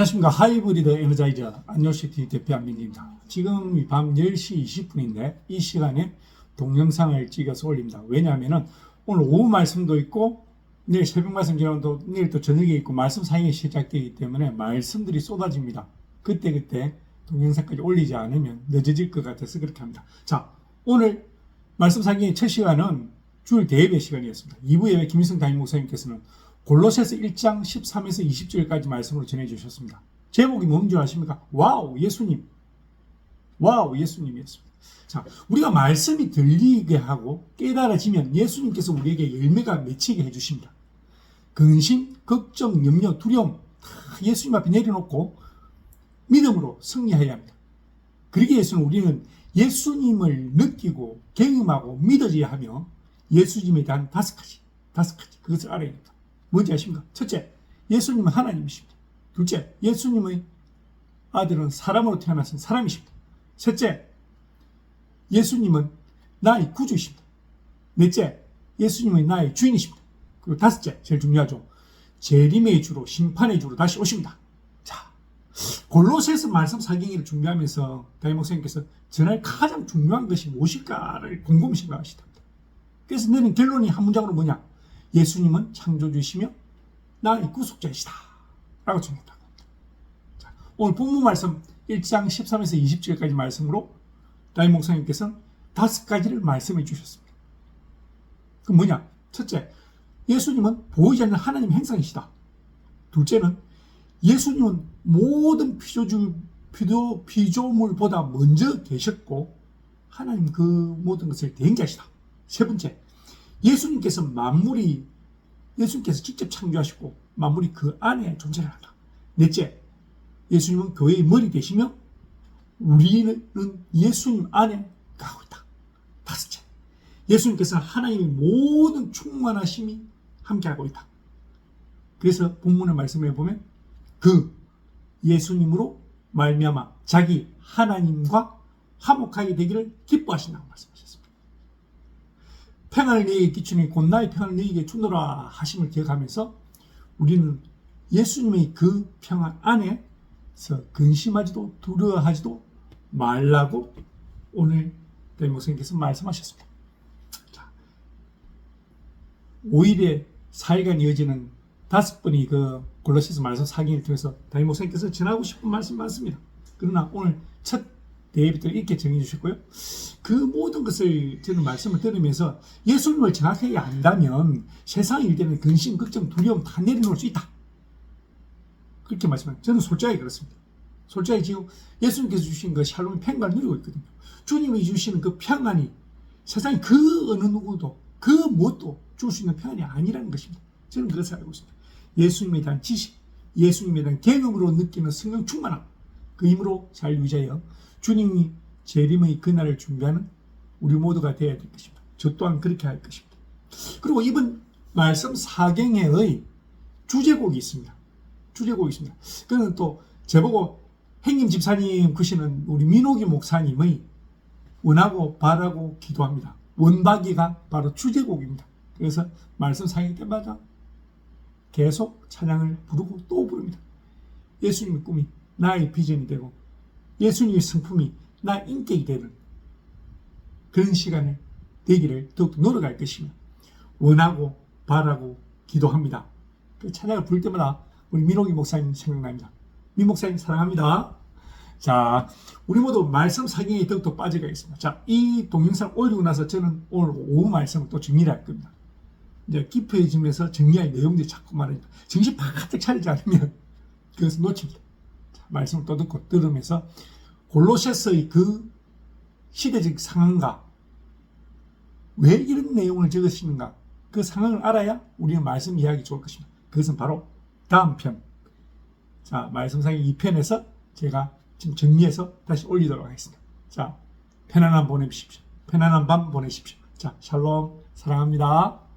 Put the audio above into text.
안녕하십니까. 하이브리드 에너자이저 안녕시티 대표 안민기입니다. 지금 밤 10시 20분인데 이 시간에 동영상을 찍어서 올립니다. 왜냐하면 오늘 오후 말씀도 있고 내일 새벽 말씀 지나도 내일 또 저녁에 있고 말씀 사이에 시작되기 때문에 말씀들이 쏟아집니다. 그때그때 동영상까지 올리지 않으면 늦어질 것 같아서 그렇게 합니다. 자, 오늘 말씀 사기의 첫 시간은 주일 대예배 시간이었습니다. 2부 예배 김희성 담임 목사님께서는 골로새서 1장 13에서 20절까지 말씀으로 전해 주셨습니다. 제목이 뭔지 아십니까? 와우, 예수님. 와우, 예수님이었습니다. 자, 우리가 말씀이 들리게 하고 깨달아지면 예수님께서 우리에게 열매가 맺히게 해주십니다. 근심, 걱정, 염려, 두려움 다 예수님 앞에 내려놓고 믿음으로 승리해야 합니다. 그러기 위해서는 우리는 예수님을 느끼고 경험하고 믿어져야 하며 예수님에 대한 다섯 가지, 다섯 가지 그것을 알아야 합니다. 뭔지 아십니까? 첫째, 예수님은 하나님이십니다. 둘째, 예수님의 아들은 사람으로 태어나신 사람이십니다. 셋째, 예수님은 나의 구주이십니다. 넷째, 예수님은 나의 주인이십니다. 그리고 다섯째, 제일 중요하죠. 재림의 주로 심판의 주로 다시 오십니다. 자, 골로새서 말씀 사경기를 준비하면서 다임 목사님께서 전할 가장 중요한 것이 무엇일까를 궁금 생각하시답니다. 그래서 내는 결론이 한 문장으로 뭐냐? 예수님은 창조주이시며 나의 구속자이시다. 라고 정했다. 자, 오늘 본문 말씀 1장 13에서 20절까지 말씀으로 다임 목사님께서는 다섯 가지를 말씀해 주셨습니다. 그 뭐냐? 첫째, 예수님은 보이지 않는 하나님 행상이시다. 둘째는 예수님은 모든 피조주, 피조, 피조물보다 먼저 계셨고 하나님 그 모든 것을 대행자시다. 세 번째, 예수님께서 만물이 예수님께서 직접 창조하시고 만물이 그 안에 존재를 한다. 넷째, 예수님은 교회의 머리 되시며 우리는 예수님 안에 가고 있다. 다섯째, 예수님께서 하나님의 모든 충만하심이 함께하고 있다. 그래서 본문의 말씀에 보면 그 예수님으로 말미암아 자기 하나님과 화목하게 되기를 기뻐하신다고 말씀하셨습니다. 너희에게 끼치니 곧 나의 평안을 너희에게 주노라 하심을 기억하면서 우리는 예수님의 그 평안 안에서 근심하지도 두려워하지도 말라고 오늘 대목사님께서 말씀하셨습니다. 자, 5일에 4일간 이어지는 다섯 번이 그 골로시스 말씀 사기를 통해서 담임 목사님께서 전하고 싶은 말씀 많습니다. 그러나 오늘 첫 대예부터 이렇게 정해 주셨고요. 그 모든 것을 저는 말씀을 들으면서 예수님을 정확하게 안다면 세상 일들은 근심, 걱정, 두려움 다 내려놓을 수 있다. 그렇게 말씀합니다. 저는 솔직하게 그렇습니다. 솔직하게 지금 예수님께서 주신 그 샬롬의 평강을 누리고 있거든요. 주님이 주시는 그 평안이 세상에 그 어느 누구도 그 무엇도 줄 수 있는 평안이 아니라는 것입니다. 저는 그것을 알고 있습니다. 예수님에 대한 지식, 예수님에 대한 경험으로 느끼는 성령 충만함, 그 힘으로 잘 유지하여 주님이 재림의 그날을 준비하는 우리 모두가 되어야 될 것입니다. 저 또한 그렇게 할 것입니다. 그리고 이번 말씀 사경의 주제곡이 있습니다. 주제곡이 있습니다. 그는 또 제보고 행님 집사님 크시는 우리 민호기 목사님의 원하고 바라고 기도합니다. 원박이가 바로 주제곡입니다. 그래서 말씀 사경 때마다 계속 찬양을 부르고 또 부릅니다. 예수님의 꿈이 나의 비전이 되고 예수님의 성품이 나의 인격이 되는 그런 시간을 되기를 더욱 노력할 것이며 원하고 바라고 기도합니다. 그 찬양을 부를 때마다 우리 민호기 목사님 생각납니다. 민 목사님 사랑합니다. 자, 우리 모두 말씀 사경에 더욱더 빠져가겠습니다. 자, 이 동영상 올리고 나서 저는 오늘 오후 말씀을 또 정리를 할 겁니다. 이제 깊어지면서 정리할 내용들이 자꾸 말합니다. 정신 바짝 차리지 않으면 그것을 놓칩니다. 자, 말씀을 또 듣고 들으면서 골로새서의 그 시대적 상황과 왜 이런 내용을 적으시는가 그 상황을 알아야 우리는 말씀 이야기 좋을 것입니다. 그것은 바로 다음 편. 자, 말씀상의 2편에서 제가 지금 정리해서 다시 올리도록 하겠습니다. 자, 편안한 보내십시오. 편안한 밤 보내십시오. 자, 샬롬, 사랑합니다.